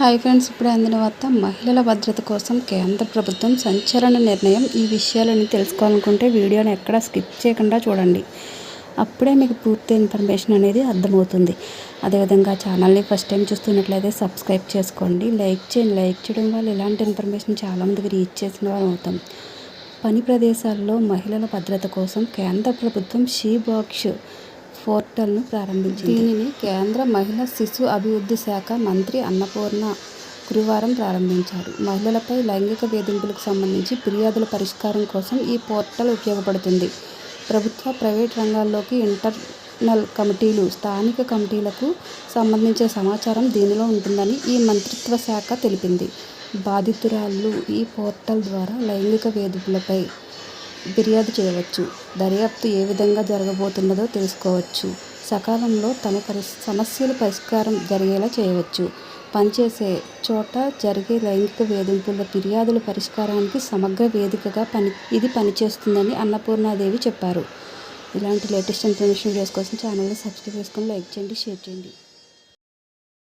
Hi friends ఇప్పుడు అందిన వార్త మహిళల భద్రత కోసం కేంద్ర ప్రభుత్వం సంచలన నిర్ణయం. ఈ విషయాలని తెలుసుకోవాలనుకుంటే వీడియోని ఎక్కడ స్కిప్ చేయకుండా చూడండి. అప్పుడే మీకు పూర్తి ఇన్ఫర్మేషన్ అనేది అర్థమవుతుంది. అదేవిధంగా ఛానల్ని ఫస్ట్ టైం చూస్తున్నట్లయితే సబ్స్క్రైబ్ చేసుకోండి. లైక్ చేయండి. లైక్ చేయడం వల్ల ఇలాంటి ఇన్ఫర్మేషన్ చాలామందికి రీచ్ చేసిన వారు అవుతాం. పని ప్రదేశాల్లో మహిళల భద్రత కోసం కేంద్ర ప్రభుత్వం షీ బాక్స్ పోర్టల్ను ప్రారంభించింది. దీనిని కేంద్ర మహిళా శిశు అభివృద్ధి శాఖ మంత్రి అన్నపూర్ణ గురువారం ప్రారంభించారు. మహిళలపై లైంగిక వేధింపులకు సంబంధించి ఫిర్యాదుల పరిష్కారం కోసం ఈ పోర్టల్ ఉపయోగపడుతుంది. ప్రభుత్వ ప్రైవేట్ రంగాల్లోకి ఇంటర్నల్ కమిటీలు స్థానిక కమిటీలకు సంబంధించిన సమాచారం దీనిలో ఉంటుందని ఈ మంత్రిత్వ శాఖ తెలిపింది. బాధితురాళ్ళు ఈ పోర్టల్ ద్వారా లైంగిక వేధింపులపై ఫిర్యాదు చేయవచ్చు. దర్యాప్తు ఏ విధంగా జరగబోతున్నదో తెలుసుకోవచ్చు. సకాలంలో తమ పరి సమస్యల పరిష్కారం జరిగేలా చేయవచ్చు. పనిచేసే చోట జరిగే లైంగిక వేధింపుల ఫిర్యాదుల పరిష్కారానికి సమగ్ర వేదికగా పని ఇది పనిచేస్తుందని అన్నపూర్ణాదేవి చెప్పారు. ఇలాంటి లేటెస్ట్ ఇన్ఫర్మేషన్ వీడియోస్ కోసం ఛానల్ని సబ్స్క్రైబ్ చేసుకొని లైక్ చేయండి షేర్ చేయండి.